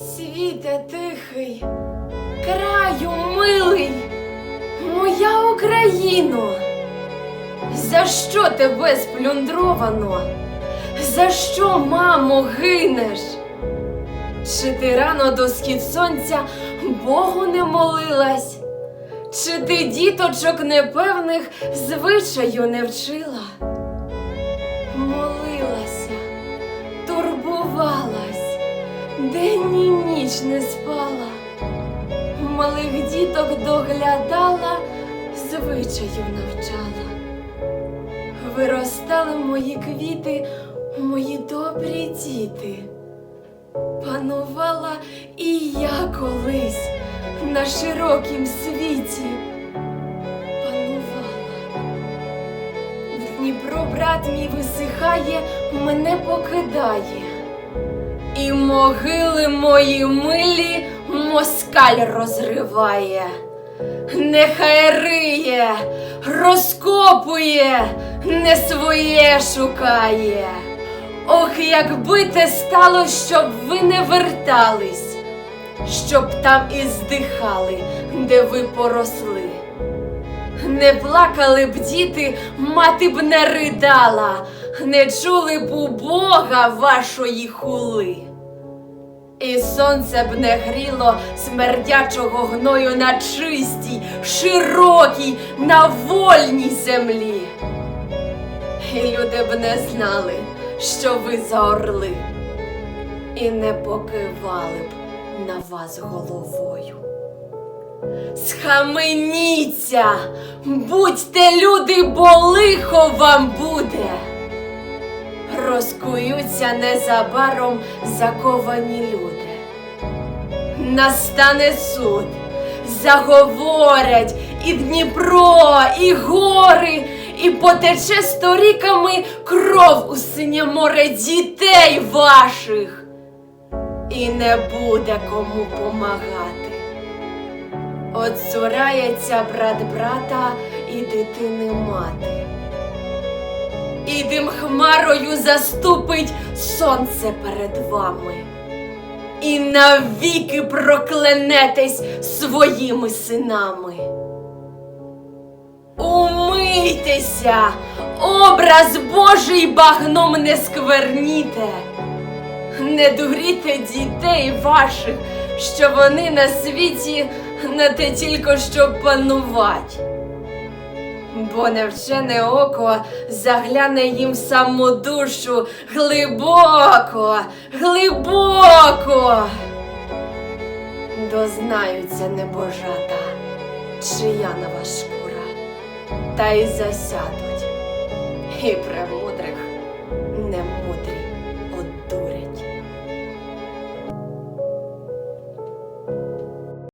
Світе тихий, краю милий, моя Україно, за що тебе сплюндровано? За що, мамо, гинеш? Чи ти рано до схід сонця Богу не молилась? Чи ти діточок непевних звичаю не вчила? Молилася, турбувалась, день ніч не спала, малих діток доглядала, звичаю навчала. Виростали мої квіти, мої добрі діти. Панувала і я колись на широкім світі. Панувала. Дніпро, брат мій висихає, мене покидає. Могили мої милі москаль розриває. Нехай риє, розкопує, не своє шукає. Ох, якби те стало, щоб ви не вертались, щоб там і здихали, де ви поросли. Не плакали б діти, мати б не ридала, не чули б у Бога вашої хули. І сонце б не гріло смердячого гною на чистій, широкій, на вольній землі. І люди б не знали, що ви за орли, і не покивали б на вас головою. Схаменіться, будьте люди, бо лихо вам буде. Розкуються незабаром заковані люди. Настане суд, заговорять і Дніпро, і гори, і потече сторіками кров у синє море дітей ваших, і не буде кому помагати. Отцурається брат брата і дитини мати. І дим хмарою заступить сонце перед вами. І навіки проклянетесь своїми синами. Умийтеся, образ Божий багном не скверніте, не дуріте дітей ваших, що вони на світі на те тільки щоб панувати. Бо невчене око загляне їм саму душу. Глибоко, глибоко. Дознаються небожата, чия нова шкура, та й засядуть, і премудрих немудрі